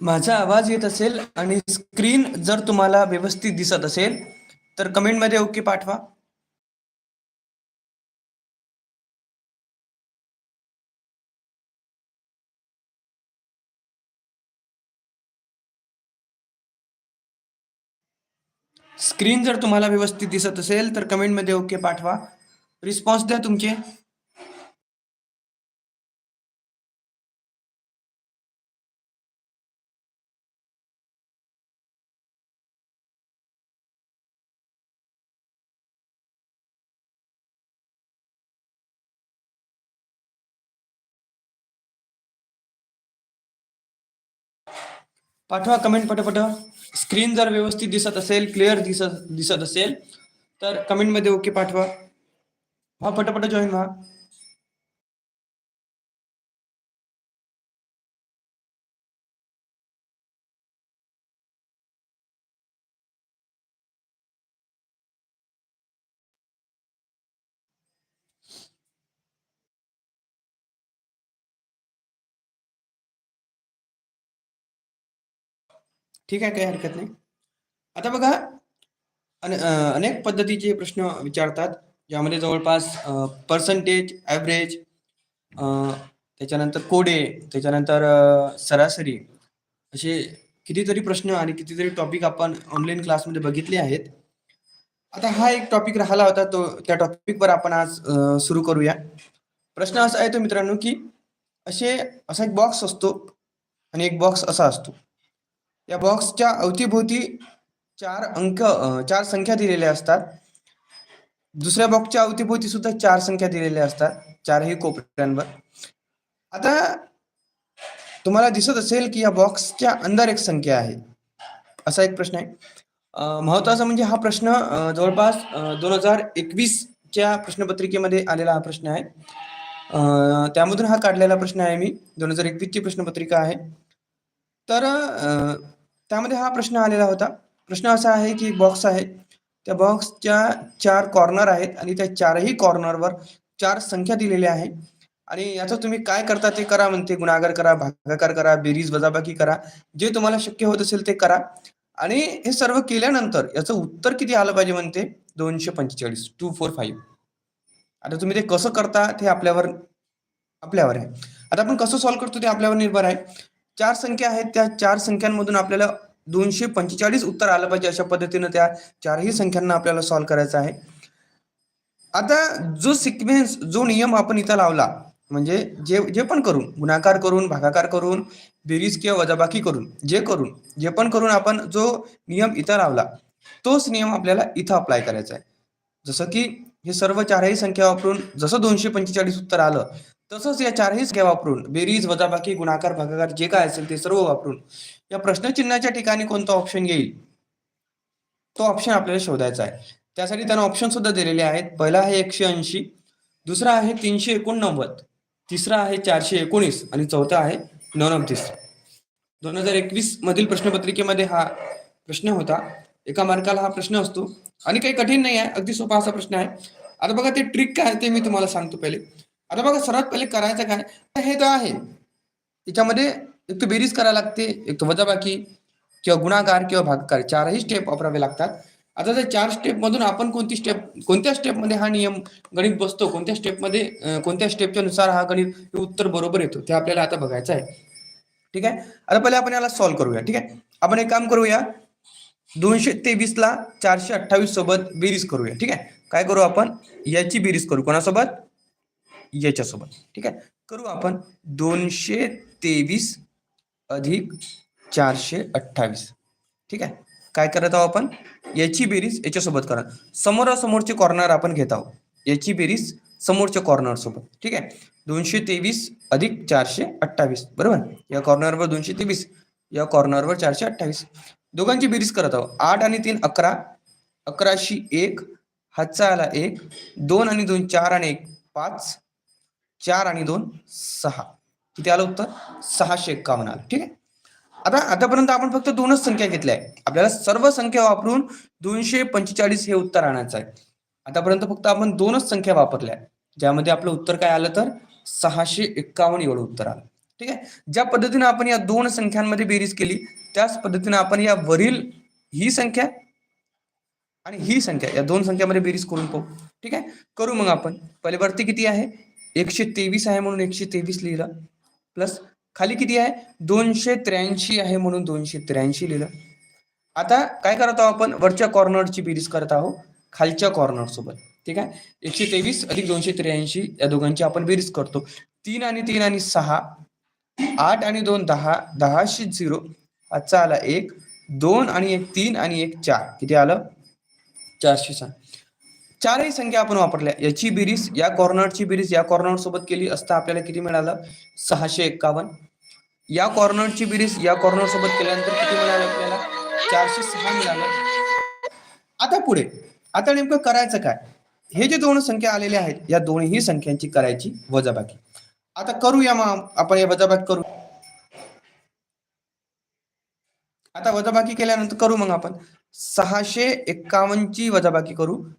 माझा आवाज येत असेल आणि स्क्रीन जर तुम्हाला व्यवस्थित दिसत असेल तर कमेंटमध्ये ओके पाठवा. स्क्रीन जर तुम्हाला व्यवस्थित दिसत असेल तर कमेंटमध्ये ओके पाठवा. रिस्पॉन्स द्या तुमचे. पाठवा कमेंट पटपट. स्क्रीन जर व्यवस्थित दिसत असेल क्लिअर दिसत दिसत असेल तर कमेंटमध्ये ओके पाठवा. हा पटपट जॉईन व्हा. ठीक आहे काही हरकत नाही. आता बघा अन, अनेक पद्धतीचे प्रश्न विचारतात ज्यामध्ये जवळपास पर्सेंटेज ॲव्हरेज त्याच्यानंतर कोडे त्याच्यानंतर सरासरी असे कितीतरी प्रश्न आणि कितीतरी टॉपिक आपण ऑनलाईन क्लासमध्ये बघितले आहेत. आता हा एक टॉपिक राहिला होता तो त्या टॉपिकवर आपण आज सुरू करूया. प्रश्न असा आहे तो मित्रांनो की असे असा एक बॉक्स असतो आणि एक बॉक्स असा असतो. या बॉक्सच्या अवतीभोवती चार अंक चार संख्या दिलेल्या असतात. दुसऱ्या बॉक्सच्या अवतीभोवती सुद्धा चार संख्या दिलेल्या असतात. चारही कोपऱ्यांवर. आता तुम्हाला दिसत असेल की या बॉक्सच्या अंदर एक संख्या आहे. असा एक प्रश्न आहे. महत्त्वाचा म्हणजे हा प्रश्न जवळपास दोन हजार एकवीसच्या प्रश्नपत्रिकेमध्ये आलेला हा प्रश्न आहे. त्यामधून हा काढलेला प्रश्न आहे मी. दोन हजार एकवीसची प्रश्नपत्रिका आहे. तर त्यामध्ये हा प्रश्न आलेला होता. प्रश्न असा आहे की बॉक्स आहे. त्या बॉक्सच्या चार कॉर्नर आहेत आणि त्या चारही कॉर्नरवर चार संख्या दिलेल्या आहे. आणि याचं तुम्ही काय करता ते करा म्हणते. गुणाकार करा भागाकार करा बेरीज वजाबाकी करा. जे तुम्हाला शक्य होत असेल ते करा. आणि हे सर्व केल्यानंतर याचं उत्तर किती आलं पाहिजे म्हणते? दोनशे पंचेचाळीस. टू फोर फाईव्ह आता तुम्ही ते कसं करता ते आपल्यावर आपल्यावर आहे. आता आपण कसं सॉल्व्ह करतो ते आपल्यावर निर्भर आहे. चार संख्या आहेत. त्या चार संख्यांमधून आपल्याला दोनशे पंचेचाळीस उत्तर आलं पाहिजे अशा पद्धतीनं त्या चारही संख्यांना आपल्याला सॉल्व्ह करायचं आहे. आता जो सिक्वेन्स जो नियम आपण इथं लावला म्हणजे जे जे पण करून गुणाकार करून भागाकार करून बेरीज किंवा वजाबाकी करून जे करून जे पण करून आपण जो नियम इथं लावला तोच नियम आपल्याला इथं अप्लाय करायचा आहे. जसं की हे सर्व चारही संख्या वापरून जसं दोनशे पंचेचाळीस उत्तर आलं तसंच या चारही संख्या वापरून बेरीज वजाबाकी गुणाकार भागाकार जे काय असेल ते सर्व वापरून या प्रश्नचिन्हाच्या ठिकाणी कोणता ऑप्शन येईल? तो ऑप्शन आपल्याला शोधायचा आहे. त्यासाठी त्यांना ऑप्शन सुद्धा दिलेले आहेत. पहिला आहे एकशे ऐंशी दुसरा आहे तीनशे एकोणनव्वद तिसरा आहे चारशे एकोणीस आणि चौथा आहे नवनतीस दोन हजार एकवीस मधील प्रश्नपत्रिकेमध्ये हा प्रश्न होता. एका मार्काला हा प्रश्न असतो. आणि काही कठीण नाही आहे. अगदी सोपा असा प्रश्न आहे. आता बघा ते ट्रिक काय ते मी तुम्हाला सांगतो पहिले. आता बघा सर्वात पहिले करायचं काय? हे तर आहे. त्याच्यामध्ये एक तर बेरीज करायला लागते एक तर वजाबाकी किंवा गुणाकार किंवा भागकार. चारही स्टेप वापरावे लागतात. आता त्या चार स्टेप मधून आपण कोणती स्टेप कोणत्या स्टेपमध्ये हा नियम गणित बसतो? कोणत्या स्टेपमध्ये कोणत्या स्टेपच्या नुसार हा गणित उत्तर बरोबर येतो? ते आपल्याला आता बघायचं आहे. ठीक आहे? आता पहिले आपण याला सॉल्व्ह करूया. ठीक आहे? आपण एक काम करूया. दोनशे तेवीस ला चारशे अठ्ठावीस सोबत बेरीज करूया. ठीक आहे? काय करू आपण? याची बेरीज करू. कोणासोबत? याच्यासोबत. ठीक आहे? करू आपण दोनशे तेवीस अधिक चारशे अठ्ठावीस. ठीक आहे? काय करत आहोत आपण? याची बेरीज याच्यासोबत करा. समोरासमोरचे कॉर्नर आपण घेत आहोत. याची बेरीज समोरच्या कॉर्नरसोबत ठीक आहे? दोनशे तेवीस अधिक चारशे अठ्ठावीस. बरोबर? या कॉर्नरवर दोनशे तेवीस या कॉर्नरवर चारशे अठ्ठावीस. दोघांची बेरीज करत आहोत. आठ आणि तीन अकरा. अकराशी एक हातचा आला एक. दोन आणि दोन चार आणि एक. पाच. चार आणि दोन सहा. किती आलं उत्तर? सहाशे एक्कावन्न आलं. ठीक आहे? आता आतापर्यंत आपण फक्त दोनच संख्या घेतल्या आहे आपल्याला सर्व संख्या वापरून दोनशे पंचेचाळीस हे उत्तर आणायचं आहे. आतापर्यंत फक्त आपण दोनच संख्या वापरल्या ज्यामध्ये आपलं उत्तर काय आलं तर? सहाशे एक्कावन्न एवढं उत्तर आलं. ठीक आहे? ज्या पद्धतीने आपण या दोन संख्यांमध्ये बेरीज केली त्याच पद्धतीने आपण या वरील ही संख्या आणि ही संख्या या दोन संख्यामध्ये बेरीज करून पाहू. ठीक आहे? करू मग आपण. पहिले वरती किती आहे? एकशे तेवीस आहे म्हणून एकशे तेवीस लिहिलं. प्लस खाली किती आहे? दोनशे त्र्याऐंशी आहे म्हणून दोनशे त्र्याऐंशी लिहिलं. आता काय करत आहोत आपण? वरच्या कॉर्नरची बेरीज करत आहोत. खालच्या कॉर्नर सोबत. ठीक आहे? एकशे तेवीस अधिक दोनशे त्र्याऐंशी या दोघांची आपण बेरीज करतो. तीन आणि तीन आणि सहा. आठ आणि दोन दहा. दहाशे झिरो. आजचा आला एक. दोन आणि एक तीन आणि एक चार. किती आलं? चारशे सहा. चारही संख्या आपण वापरल्या. याची बेरीज या कॉर्नरची बेरीज या कॉर्नर सोबत केली असता आपल्याला किती मिळालं? सहाशे एक्कावन्न. या कॉर्नरची बेरीज या कॉर्नर सोबत केल्यानंतर किती मिळालं आपल्याला? चारशे सहा मिळालं. आता पुढे. आता नेमकं करायचं काय? हे जे दोन संख्या आलेल्या आहेत या दोन्ही संख्यांची करायची वजाबाकी. आता करूया मग आपण हे वजाबाकी करू. आता वजाबाकी केल्यानंतर करू मग आपण. सहाशे एक्कावन्नची वजाबाकी करू.